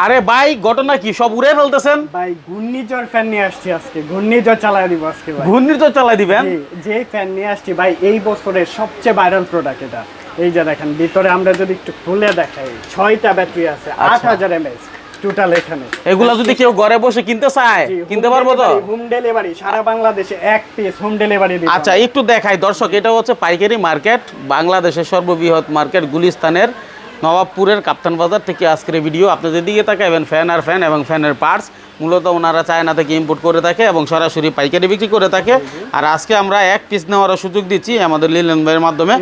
আরে ভাই ঘটনা কি? সব উড়ে ফেলতেছেন? ভাই ঘূর্ণিঝড় ফ্যান নিয়ে আসছি আজকে। ঘূর্ণিঝড় চালাই দিব আজকে ভাই। ঘূর্ণি তো চালাই দিবেন যে ফ্যান নিয়ে আসছি ভাই এই বছরের সবচেয়ে ভাইরাল প্রোডাক্ট এটা। এই যে দেখেন ভিতরে আমরা যদি একটু খুলে দেখাই ছয়টা ব্যাটারি আছে আট হাজার এমএস টোটাল এখানে। এগুলা যদি কেউ ঘরে বসে কিনতে চায় কিনতে পারব তো? হোম ডেলিভারি সারা বাংলাদেশে এক পিস হোম ডেলিভারি দিই আচ্ছা একটু দেখাই দর্শক এটা হচ্ছে পাইকারি মার্কেট বাংলাদেশের সর্ববৃহৎ মার্কেট গুলিস্তানের নবাবপুরের কাপ্তান বাজার থেকে আজকের ভিডিও। আপনি যেদিকে তাকাবেন ফ্যান আর ফ্যান এবং ফ্যানের পার্টস মূলত ওনারা চায়না থেকে ইম্পোর্ট করে থাকে এবং সরাসরি পাইকারি বিক্রি করে থাকে। আর আজকে আমরা এক পিস নেওয়ার সুযোগ দিচ্ছি আমাদের লিলেন ভাইয়ের মাধ্যমে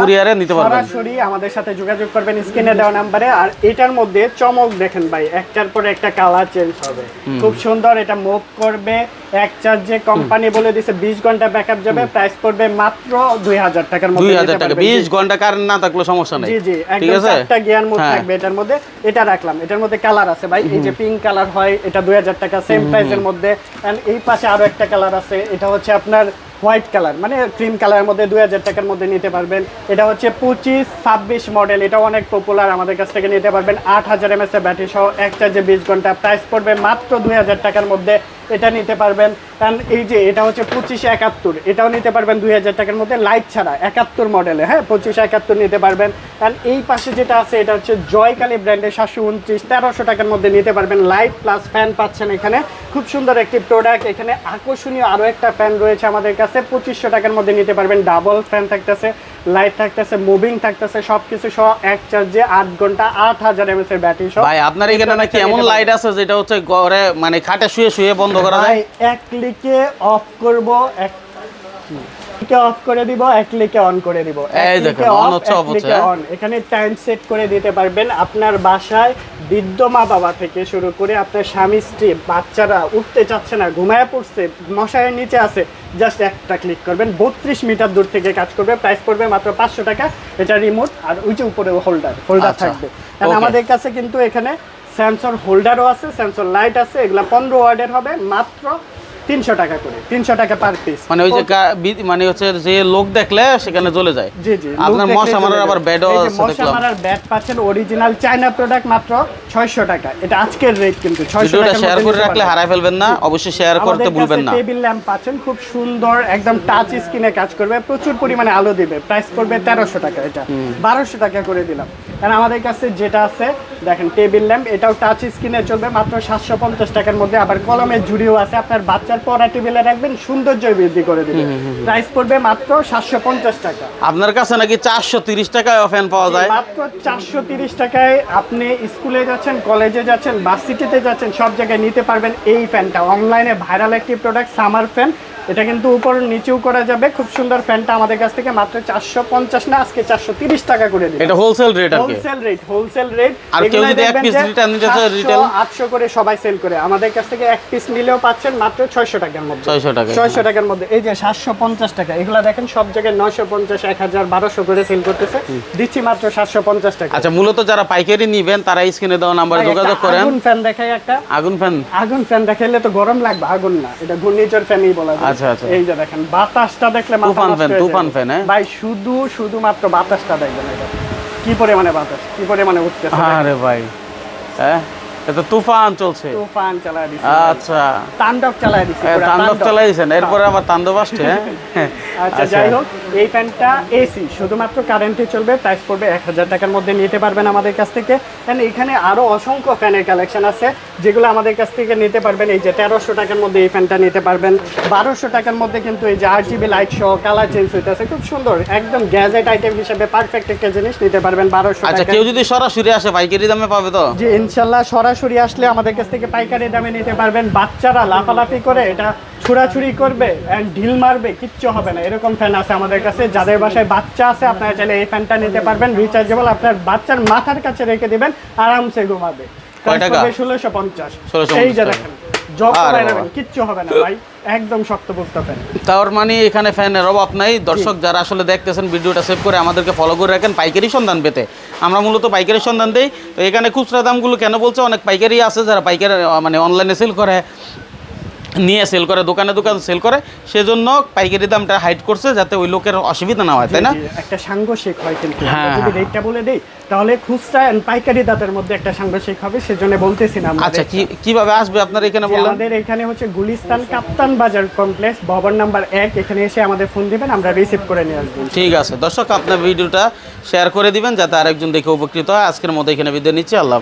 কুরিয়ারে নিতে পারবেন। সরাসরি আমাদের সাথে যোগাযোগ করবেন স্ক্রিনে দেওয়া নাম্বারে আর এটার মধ্যে চমক দেখেন ভাই একটার পর একটা কালার চেঞ্জ হবে। খুব সুন্দর এটা মুভ করবে। এক চার্জে কোম্পানি বলে দিছে 20 ঘণ্টা ব্যাকআপ যাবে প্রাইস পড়বে মাত্র 2000 টাকার মধ্যে দুই নিতে হাজার টাকা। পারবেন। বিশ জি। ঘণ্টা কারেন্ট না থাকলে সমস্যা নেই। জি জি ঠিক একদম আছে? চারটা গিয়ার মোড। থাকবে এটার মধ্যে। এটা রাখলাম। এটার মধ্যে কালার আছে ভাই। এই যে পিঙ্ক কালার হয় এটা 2000 টাকা সেম প্রাইসের মধ্যে। এন্ড এই পাশে আরও একটা কালার আছে। এটা হচ্ছে আপনার হোয়াইট কালার মানে ক্রিম কালারের মধ্যে 2000 টাকার মধ্যে নিতে পারবেন। এটা হচ্ছে 25 26 মডেল এটা অনেক পপুলার আমাদের কাছ থেকে নিতে পারবেন। 8000 এমএস এর ব্যাটারি সহ এক চার্জে 20 ঘণ্টা। প্রাইস পড়বে মাত্র 2000 টাকার মধ্যে। এটা নিতে পারবেন। কারণ এই যে এটা হচ্ছে পঁচিশে একাত্তর, এটাও নিতে পারবেন দুই হাজার টাকার মধ্যে। লাইট ছাড়া, একাত্তর মডেলে হ্যাঁ? পঁচিশে একাত্তর নিতে পারবেন। কারণ এই পাশে যেটা আছে, এটা হচ্ছে জয়কালী ব্র্যান্ডের সাতশো উনত্রিশ, তেরোশো টাকার মধ্যে নিতে পারবেন। লাইট প্লাস ফ্যান পাচ্ছেন এখানে। খুব সুন্দর একটি প্রোডাক্ট এখানে আকর্ষণীয় আরও একটা ফ্যান রয়েছে আমাদের কাছে। পঁচিশশো টাকার মধ্যে নিতে পারবেন। ডাবল ফ্যান থাকতেছে। লাইট থাকতেছে মুভিং থাকতেছে সবকিছু সহ এক চার্জে আট ঘণ্টা আট হাজার এমএস এর ব্যাটারি সহ ভাই আপনার এখানে নাকি এমন লাইট আছে যেটা হচ্ছে ঘরে মানে খাটে শুয়ে শুয়ে বন্ধ করা যায়? এক ক্লিকে অফ করব এক ক্লিকে অফ করে দিব এক ক্লিকে অন করে দিব। এই দেখেন, on হচ্ছে, off হচ্ছে, ক্লিকে হ্যাঁ? এখানে টাইম সেট করে দিতে পারবেন আপনার বাসায় বৃদ্ধ মা বাবা থেকে শুরু করে আপনার স্বামী স্ত্রী বাচ্চারা উঠতে চাচ্ছে না ঘুমায় পড়ছে মশারের নিচে আছে জাস্ট একটা ক্লিক করবেন বত্রিশ মিটার দূর থেকে কাজ করবে প্রাইস পড়বে মাত্র পাঁচশো টাকা এটা রিমোট আর ওই যে উপরে হোল্ডার হোল্ডার আচ্ছা, থাকবে। কারণ আমাদের কাছে কিন্তু এখানে সেন্সর হোল্ডারও আছে সেন্সর লাইট আছে এগুলা পনেরো ওয়ার্ডের হবে মাত্র তিনশো টাকা করে তিনশো টাকা পার পিস মানে ওই যে মানে হচ্ছে যে লোক দেখলে সেখানে চলে যায়। জি জি আপনার মশা মারার আবার যাবে। ব্যাডও আছে মশা মারার ব্যাট পাচ্ছেন অরিজিনাল চায়না প্রোডাক্ট মাত্র ছয়শো টাকা। এটা আজকের রেট কিন্তু ছয়শো ভিডিওটা টাকা শেয়ার করে রাখলে ফেলবেন না অবশ্যই শেয়ার করতে ভুলবেন না। টেবিল ল্যাম্প পাচ্ছেন খুব সুন্দর একদম টাচ স্ক্রিনে কাজ করবে প্রচুর পরিমাণে আলো দিবে। প্রাইস করবে তেরোশো টাকা এটা। বারোশো টাকা করে দিলাম। কারণ আমাদের কাছে যেটা আছে দেখেন টেবিল ল্যাম্প এটাও টাচ স্ক্রিনে চলবে মাত্র সাতশো পঞ্চাশ টাকার মধ্যে। আবার কলমের ঝুড়িও আছে আপনার বাচ্চার পড়া টেবিলে রাখবেন সৌন্দর্য বৃদ্ধি করে দিবে। প্রাইস পড়বে মাত্র সাতশো পঞ্চাশ টাকা। আপনার কাছে নাকি চারশো তিরিশ টাকায় ফ্যান পাওয়া যায়? মাত্র চারশো তিরিশ টাকায় আপনি স্কুলে যাচ্ছেন কলেজে যাচ্ছেন ভার্সিটিতে যাচ্ছেন সব জায়গায় নিতে পারবেন এই ফ্যানটা অনলাইনে ভাইরাল একটি প্রোডাক্ট সামার ফ্যান এটা কিন্তু উপর নিচেও করা যাবে। খুব সুন্দর ফ্যানটা আমাদের কাছ থেকে মাত্র চারশো পঞ্চাশ না আজকে চারশো তিরিশ টাকা করে দিবে। এটা হোলসেল রেট আর হোলসেল রেট হোলসেল রেট আর কেউ যদি এক piece return নিতে চায়, retail? আটশো করে সবাই সেল করে। আমাদের কাছ থেকে এক পিস নিলেও পাচ্ছেন মাত্র ছয়শো টাকার মধ্যে। ছয়শো টাকা। ছয়শো টাকার মধ্যে। এই যে সাতশো পঞ্চাশ টাকা এগুলা দেখেন সব জায়গায় নয়শো পঞ্চাশ এক হাজার বারোশো করে সেল করতেছে। দিচ্ছি মাত্র সাতশো পঞ্চাশ টাকা। আচ্ছা মূলত যারা পাইকারি নিবেন তারা স্ক্রিনে দেওয়া নাম্বারে যোগাযোগ করেন। আগুন ফ্যান দেখাই একটা। আগুন ফ্যান আগুন ফ্যান দেখাইলে তো গরম লাগবে আগুন না। এটা ঘূর্ণিঝড় ফ্যানই বলা যায়। আচ্ছা, আচ্ছা। এই যে দেখেন বাতাসটা দেখলে তুফান ফ্যান, তুফান। ফ্যান? ভাই শুধু শুধুমাত্র বাতাসটা দেখবেন এটা কি পরিমাণে বাতাস কি পরিমাণে উঠতেছে আরে ভাই হ্যাঁ এটা তুফান চলছে। তুফান চালায় দিচ্ছে আচ্ছা। তাণ্ডব চালায় দিচ্ছে তাণ্ডব তাণ্ডব। চালাইছেন এরপরে আবার তাণ্ডব আসছে হ্যাঁ? আচ্ছা যাই হোক এই ফ্যানটা এসি শুধুমাত্র কারেন্টে চলবে প্রাইস পড়বে এক হাজার টাকার মধ্যে নিতে পারবেন আমাদের কাছ থেকে। এখানে আরও অসংখ্য ফ্যানের কালেকশন আছে যেগুলো আমাদের কাছ থেকে নিতে পারবেন এই যে তেরোশো টাকার মধ্যে এই ফ্যানটা নিতে পারবেন। বারোশো টাকার মধ্যে কিন্তু এই যে আর জিবি লাইট সহ কালার চেঞ্জ হইতেছে খুব সুন্দর একদম গ্যাজেট আইটেম হিসেবে পারফেক্ট একটা জিনিস নিতে পারবেন বারোশো আচ্ছা কেউ যদি সরাসরি আসে পাইকারি দামে পাবে তো? জি ইনশাল্লাহ সরাসরি আসলে আমাদের কাছ থেকে পাইকারি দামে নিতে পারবেন। বাচ্চারা লাফালাফি করে এটা ছুড়াছুড়ি করবে অ্যান্ড ঢিল মারবে কিচ্ছু হবে না। এরকম ফ্যান আছে আমাদের কাছে যাদের বাসায় বাচ্চা আছে আপনারা চাইলে এই ফ্যানটা নিতে পারবেন। রিচার্জেবল আপনার বাচ্চার মাথার কাছে রেখে দেবেন আরামসে ঘুমাবে। ষোলোশো পঞ্চাশ। 1650 এই যে দেখেন বাইরে কিচ্ছু হবে না ভাই। একদম শক্তপোক্ত ফ্যান তার মানে এখানে ফ্যানের অভাব নাই। দর্শক যারা আসলে দেখতেছেন ভিডিওটা সেভ করে আমাদেরকে ফলো করে রাখেন পাইকারি সন্ধান পেতে। আমরা মূলত পাইকারি সন্ধান দেই। তো এখানে খুচরা দামগুলো কেন বলছে? অনেক পাইকারি আছে যারা পাইকারি মানে অনলাইনে সেল করে। নিয়ে সেল করে দোকানে দোকান সেল করে সেজন্য পাইকারি দামটা হাইট করছে যাতে ওই লোকের অসুবিধা না হয় তাই না? একটা সাংঘর্ষিক হয় কিন্তু। হ্যাঁ, যদি হ্যাঁ। রেটটা বলে দেই তাহলে খুচরা and পাইকারি দাঁতের মধ্যে একটা সাংঘর্ষিক হবে সেজন্য বলতেছি না আচ্ছা কি কীভাবে আসবে আপনার এখানে বললেন? আমাদের এখানে হচ্ছে গুলিস্তান কাপ্তান বাজার কমপ্লেক্স ভবন নাম্বার এক এখানে এসে আমাদের ফোন দিবেন আমরা রিসিভ করে নিয়ে আসব। ঠিক আছে দর্শক আপনার ভিডিওটা শেয়ার করে দিবেন যাতে আরেকজন দেখে উপকৃত হয়। আজকের মতো এখানে বিদায় নিচ্ছি আল্লাহ